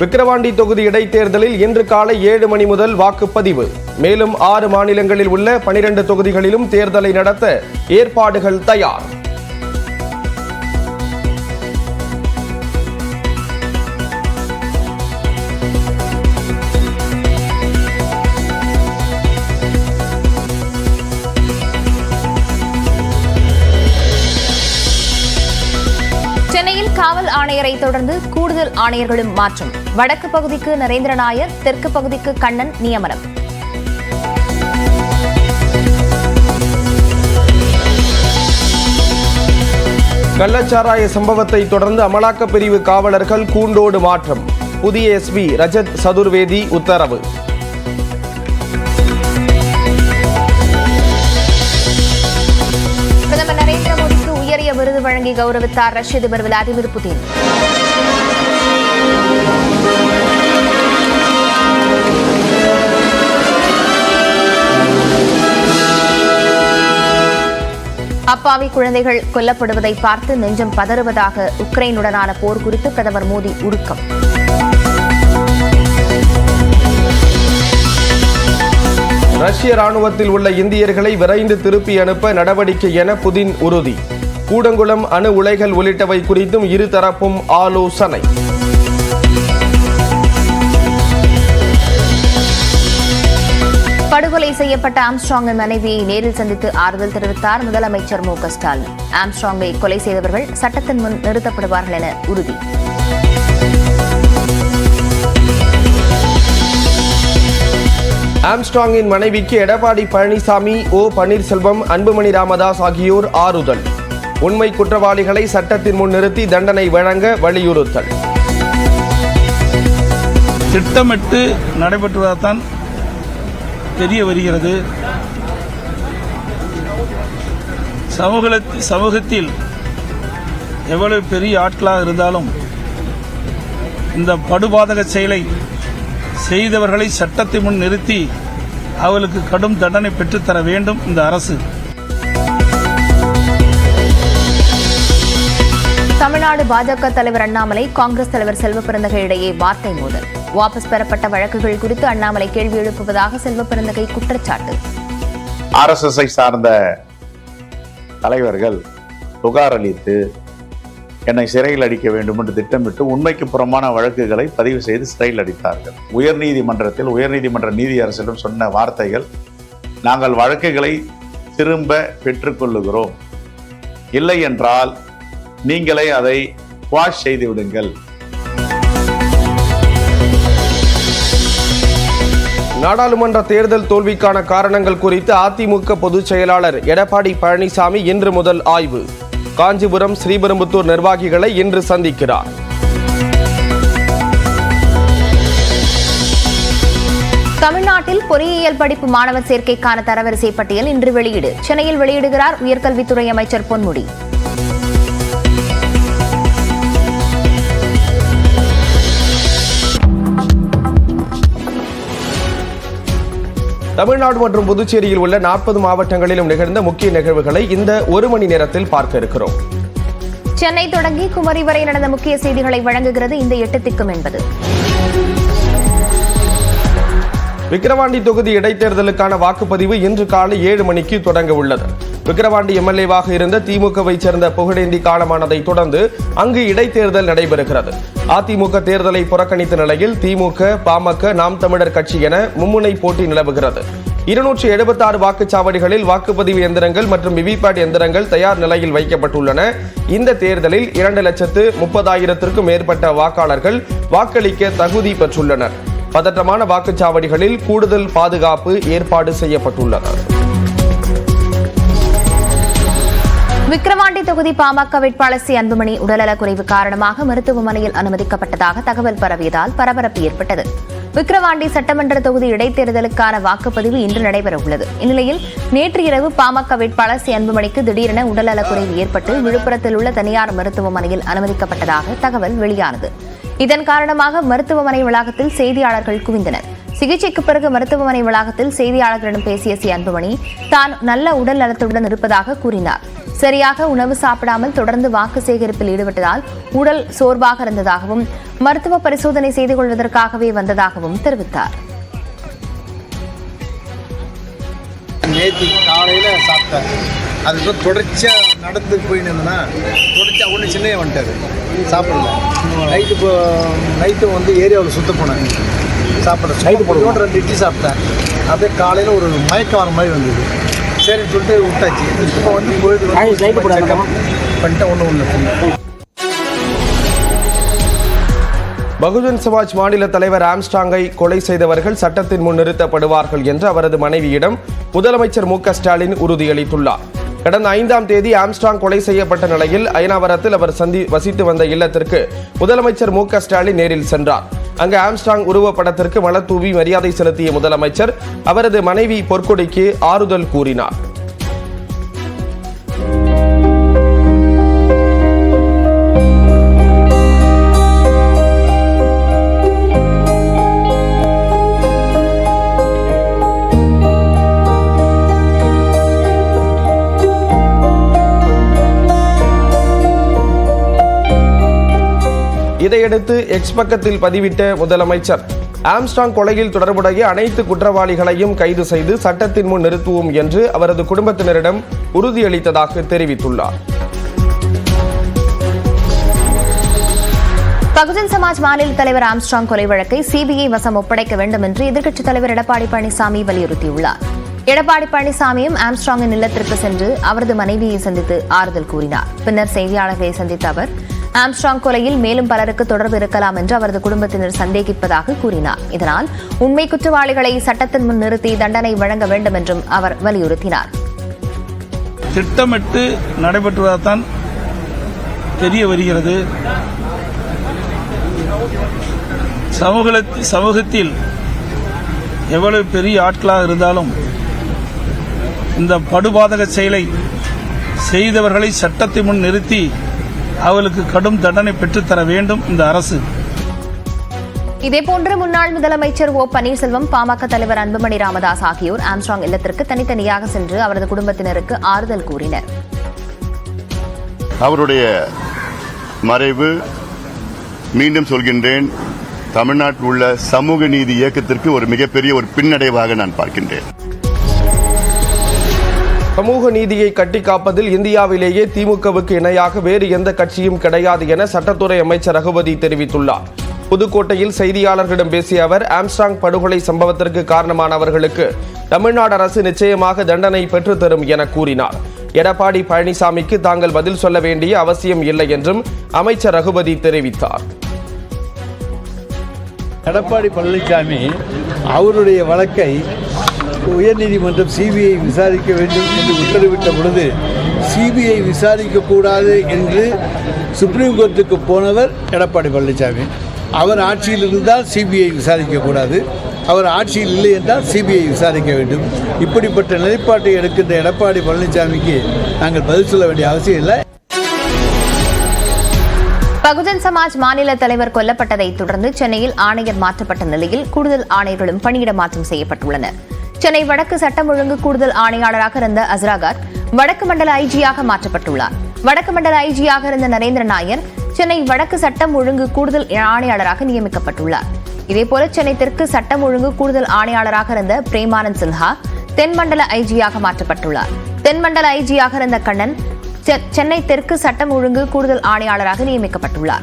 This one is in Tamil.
விக்கிரவாண்டி தொகுதி இடைத்தேர்தலில் இன்று காலை ஏழு மணி முதல் வாக்குப்பதிவு. மேலும் ஆறு மாநிலங்களில் உள்ள பனிரெண்டு தொகுதிகளிலும் தேர்தலை நடத்த ஏற்பாடுகள் தயார். ஆணையரை தொடர்ந்து கூடுதல் ஆணையர்களும் மாற்றம். வடக்கு பகுதிக்கு நரேந்திர நாயர் தெற்கு பகுதிக்கு கண்ணன் நியமனம். கள்ளச்சாராய சம்பவத்தை தொடர்ந்து அமலாக்கப் பிரிவு காவலர்கள் கூண்டோடு மாற்றம். புதிய எஸ்பி ரஜத் சதுர்வேதி உத்தரவு. வழங்கி கௌரவித்தார் ரஷ்ய அதிபர் விளாடிமிர் புதின் அப்பாவி குழந்தைகள் கொல்லப்படுவதை பார்த்து நெஞ்சம் பதறுவதாக உக்ரைனுடனான போர் குறித்து பிரதமர் மோடி உருக்கம். ரஷ்ய ராணுவத்தில் உள்ள இந்தியர்களை விரைந்து திருப்பி அனுப்ப நடவடிக்கை என புதின் உறுதி. கூடங்குளம் அணு உலைகள் உள்ளிட்டவை குறித்தும் இருதரப்பும் ஆலோசனை. படுகொலை செய்யப்பட்ட ஆம்ஸ்ட்ராங்கின் மனைவியை நேரில் சந்தித்து ஆறுதல் தெரிவித்தார் முதலமைச்சர் மு க ஸ்டாலின். ஆம்ஸ்ட்ராங்கை கொலை செய்தவர்கள் சட்டத்தின் முன் நிறுத்தப்படுவார்கள் என உறுதி. ஆம்ஸ்ட்ராங்கின் மனைவிக்கு எடப்பாடி பழனிசாமி ஓ பன்னீர்செல்வம் அன்புமணி ராமதாஸ் ஆகியோர் ஆறுதல். உண்மை குற்றவாளிகளை சட்டத்தின் முன் நிறுத்தி தண்டனை வழங்க வலியுறுத்தல். திட்டமிட்டு நடைபெற்றுவதுதான் தெரிய வருகிறது. சமூக சமூகத்தில் எவ்வளவு பெரிய ஆட்களாக இருந்தாலும் இந்த படுபாதக செயலை செய்தவர்களை சட்டத்தின் முன் நிறுத்தி அவர்களுக்கு கடும் தண்டனை பெற்றுத்தர வேண்டும் இந்த அரசு. தமிழ்நாடு பாஜக தலைவர் அண்ணாமலை காங்கிரஸ் தலைவர் செல்வ இடையே வார்த்தை மோதல். வாபஸ் பெறப்பட்ட வழக்குகள் குறித்து அண்ணாமலை கேள்வி எழுப்புவதாக செல்வ பிறந்தகை குற்றச்சாட்டு. ஆர்எஸ்எஸ்ஐ சார்ந்த தலைவர்கள் புகார் அளித்து என்னை சிறையில் அடிக்க வேண்டும் என்று திட்டமிட்டு உண்மைக்கு புறமான வழக்குகளை பதிவு செய்து சிறையில் அடித்தார்கள். உயர்நீதிமன்றத்தில் உயர்நீதிமன்ற நீதியரசிடம் சொன்ன வார்த்தைகள் நாங்கள் வழக்குகளை திரும்ப பெற்றுக்கொள்ளுகிறோம். இல்லை என்றால் நீங்களே அதை வாஷ் செய்து விடுங்கள். நாடாளுமன்ற தேர்தல் தோல்விக்கான காரணங்கள் குறித்து அதிமுக பொதுச் செயலாளர் எடப்பாடி பழனிசாமி இன்று முதல் ஆய்வு. காஞ்சிபுரம் ஸ்ரீபெரும்புத்தூர் நிர்வாகிகளை இன்று சந்திக்கிறார். தமிழ்நாட்டில் பொறியியல் படிப்பு மாணவர் சேர்க்கைக்கான தரவரிசை பட்டியல் இன்று வெளியீடு. சென்னையில் வெளியிடுகிறார் உயர்கல்வித்துறை அமைச்சர் பொன்முடி. தமிழ்நாடு மற்றும் புதுச்சேரியில் உள்ள நாற்பது மாவட்டங்களிலும் நிகழ்ந்த முக்கிய நிகழ்வுகளை இந்த ஒரு மணி நேரத்தில் பார்க்க இருக்கிறோம். சென்னை தொடங்கி குமரி வரை நடந்த முக்கிய செய்திகளை வழங்குகிறது இந்த எட்டு திக்கும் என்பது. விக்கிரவாண்டி தொகுதி இடைத்தேர்தலுக்கான வாக்குப்பதிவு இன்று காலை ஏழு மணிக்கு தொடங்க உள்ளது. விக்கிரவாண்டி எம்எல்ஏவாக இருந்த திமுகவை சேர்ந்த புகழேந்தி காலமானதை தொடர்ந்து அங்கு இடைத்தேர்தல் நடைபெறுகிறது. அதிமுக தேர்தலை புறக்கணித்த நிலையில் திமுக பாமக நாம் தமிழர் கட்சி என மும்முனை போட்டி நிலவுகிறது. இருநூற்றி எழுபத்தி ஆறு வாக்குச்சாவடிகளில் வாக்குப்பதிவு எந்திரங்கள் மற்றும் விவிபேட் எந்திரங்கள் தயார் நிலையில் வைக்கப்பட்டுள்ளன. இந்த தேர்தலில் இரண்டு லட்சத்து முப்பதாயிரத்திற்கும் மேற்பட்ட வாக்காளர்கள் வாக்களிக்க தகுதி பெற்றுள்ளனர். பதற்றமான வாக்குச்சாவடிகளில் கூடுதல் பாதுகாப்பு ஏற்பாடு செய்யப்பட்டுள்ளது. விக்கிரவாண்டி தொகுதி பாமக வேட்பாளர் சி. அன்புமணி உடல்நலக்குறைவு காரணமாக மருத்துவமனையில் அனுமதிக்கப்பட்டதாக தகவல் பரவியதால் பரபரப்பு ஏற்பட்டது. விக்கிரவாண்டி சட்டமன்ற தொகுதி இடைத்தேர்தலுக்கான வாக்குப்பதிவு இன்று நடைபெறவுள்ளது. இந்நிலையில் நேற்று இரவு பாமக வேட்பாளர் சி. அன்புமணிக்கு திடீரென உடல்நலக்குறைவு ஏற்பட்டு விழுப்புரத்தில் உள்ள தனியார் மருத்துவமனையில் அனுமதிக்கப்பட்டதாக தகவல் வெளியானது. இதன் காரணமாக மருத்துவமனை வளாகத்தில் செய்தியாளர்கள் குவிந்தனர். சிகிச்சைக்கு பிறகு மருத்துவமனை வளாகத்தில் செய்தியாளர்களிடம் பேசிய சி. அன்புமணி தான் நல்ல உடல் நலத்துடன் இருப்பதாக கூறினார். சரியாக உணவு சாப்பிடாமல் தொடர்ந்து வாக்கு சேகரிப்பில் ஈடுபட்டதால் உடல் சோர்வாக இருந்ததாகவும் மருத்துவ பரிசோதனை செய்து கொள்வதற்காகவே வந்ததாகவும் தெரிவித்தார். நேற்று காலையில் சாப்பிட்டேன். அதுக்கு தொடர்ச்சியாக நடந்து போயின்னு தொடர்ச்சியாக ஒன்று சின்னையே வந்துட்டாரு. சாப்பிடல. நைட்டு இப்போ நைட்டு வந்து ஏரியாவில் சுத்த போனேன் சாப்பிட நைட்டு போட்டு ரெண்டு இட்லி சாப்பிட்டேன். அப்படியே காலையில் ஒரு மயக்கம் வர மாதிரி வந்தது. சரின்னு சொல்லிட்டு விட்டாச்சு. இப்போ வந்து பண்ணிட்டு ஒன்றும் இல்லை பகுஜன் சமாஜ் மாநில தலைவர் ஆம்ஸ்டாங்கை கொலை செய்தவர்கள் சட்டத்தின் முன் நிறுத்தப்படுவார்கள் என்று அவரது மனைவியிடம் முதலமைச்சர் மு க ஸ்டாலின் உறுதியளித்துள்ளார். கடந்த ஐந்தாம் தேதி ஆம்ஸ்டாங் கொலை செய்யப்பட்ட நிலையில் அயனாவரத்தில் அவர் சந்தி வசித்து வந்த இல்லத்திற்கு முதலமைச்சர் மு க ஸ்டாலின் நேரில் சென்றார். அங்கு ஆம்ஸ்டாங் உருவப்படத்திற்கு மலத்தூவி மரியாதை செலுத்திய முதலமைச்சர் அவரது மனைவி பொற்கொடிக்கு ஆறுதல் கூறினார். இதையடுத்து எக்ஸ் பக்கத்தில் பதிவிட்ட முதலமைச்சர். ஆம்ஸ்டாங் கொலையில் தொடர்புடைய அனைத்து குற்றவாளிகளையும் கைது செய்து சட்டத்தின் முன் நிறுத்துவோம் என்று அவரது குடும்பத்தினரிடம் உறுதியளித்ததாக தெரிவித்துள்ளார். பகுஜன் சமாஜ் மாநில தலைவர் ஆம்ஸ்ட்ராங் கொலை வழக்கை சிபிஐ வசம் ஒப்படைக்க வேண்டும் என்று எதிர்க்கட்சித் தலைவர் எடப்பாடி பழனிசாமி வலியுறுத்தியுள்ளார். எடப்பாடி பழனிசாமியும் ஆம்ஸ்ட்ராங்கின் இல்லத்திற்கு சென்று அவரது மனைவியை சந்தித்து ஆறுதல் கூறினார். பின்னர் செய்தியாளர்களை சந்தித்த அவர் ஆம்ஸ்ட்ராங் கொலையில் மேலும் பலருக்கு தொடர்பு இருக்கலாம் என்று அவரது குடும்பத்தினர் சந்தேகிப்பதாக கூறினார். இதனால் உண்மை குற்றவாளிகளை சட்டத்தின் முன் நிறுத்தி தண்டனை வழங்க வேண்டும் என்றும் அவர் வலியுறுத்தினார். திட்டமிட்டு நடைபெற்றுவதால்தான் தெரிய வருகிறது. சமூக சமூகத்தில் எவ்வளவு பெரிய ஆட்களாக இருந்தாலும் இந்த படுபாதக செயலை செய்தவர்களை சட்டத்தின் முன் நிறுத்தி அவர்களுக்கு கடும் தண்டனை பெற்றுத்தர வேண்டும் இந்த அரசு. இதேபோன்று முன்னாள் முதலமைச்சர் ஓ பன்னீர்செல்வம் பாமக தலைவர் அன்புமணி ராமதாஸ் ஆகியோர் ஆம்ஸ்ட்ராங் இல்லத்திற்கு தனித்தனியாக சென்று அவரது குடும்பத்தினருக்கு ஆறுதல் கூறினர். அவருடைய மறைவு மீண்டும் சொல்கின்றேன். தமிழ்நாட்டில் உள்ள சமூக நீதி இயக்கத்திற்கு ஒரு மிகப்பெரிய ஒரு பின்னடைவாக நான் பார்க்கின்றேன். சமூக நீதியை கட்டி காப்பதில் இந்தியாவிலேயே திமுகவுக்கு இணையாக வேறு எந்த கட்சியும் கிடையாது என சட்டத்துறை அமைச்சர் ரகுபதி தெரிவித்துள்ளார். புதுக்கோட்டையில் செய்தியாளர்களிடம் பேசிய அவர் ஆம்ஸ்டாங் படுகொலை சம்பவத்திற்கு காரணமானவர்களுக்கு தமிழ்நாடு அரசு நிச்சயமாக தண்டனை பெற்றுத்தரும் என கூறினார். எடப்பாடி பழனிசாமிக்கு தாங்கள் பதில் சொல்ல வேண்டிய அவசியம் இல்லை என்றும் அமைச்சர் ரகுபதி தெரிவித்தார். எடப்பாடி பழனிசாமி அவருடைய வழக்கை உயர்நீதிமன்றம் சிபிஐ விசாரிக்க வேண்டும் என்று உத்தரவிட்ட பொழுது சிபிஐ விசாரிக்கக்கூடாது என்று சுப்ரீம் கோர்ட்டுக்கு போனவர் எடப்பாடி பழனிசாமி. அவர் ஆட்சியில் இருந்தால் சிபிஐ விசாரிக்கக்கூடாது. அவர் ஆட்சியில் இல்லை என்றால் சிபிஐ விசாரிக்க வேண்டும். இப்படிப்பட்ட நிலைப்பாட்டை எடுக்கின்ற எடப்பாடி பழனிசாமிக்கு நாங்கள் பதில் சொல்ல வேண்டிய அவசியம் இல்லை. பகுஜன் சமாஜ் மாநில தலைவர் கொல்லப்பட்டதை தொடர்ந்து சென்னையில் ஆணையர் மாற்றப்பட்ட நிலையில் கூடுதல் ஆணையர்களும் பணியிட மாற்றம் செய்யப்பட்டுள்ளனர். சென்னை வடக்கு சட்டம் ஒழுங்கு கூடுதல் ஆணையாளராக இருந்த அஸ்ராகார் வடக்கு மண்டல ஐஜியாக மாற்றப்பட்டுள்ளார். வடக்கு மண்டல ஐஜியாக இருந்த நரேந்திர நாயர் சென்னை வடக்கு சட்டம் ஒழுங்கு கூடுதல் ஆணையாளராக நியமிக்கப்பட்டுள்ளார். இதேபோல சென்னை தெற்கு சட்டம் ஒழுங்கு கூடுதல் ஆணையாளராக இருந்த பிரேமானந்த் சின்ஹா தென் மண்டல ஐஜியாக மாற்றப்பட்டுள்ளார். தென் மண்டல ஐஜியாக இருந்த கண்ணன் செ- சென்னை தெற்கு சட்டம் ஒழுங்கு கூடுதல் ஆணையாளராக நியமிக்கப்பட்டுள்ளார்.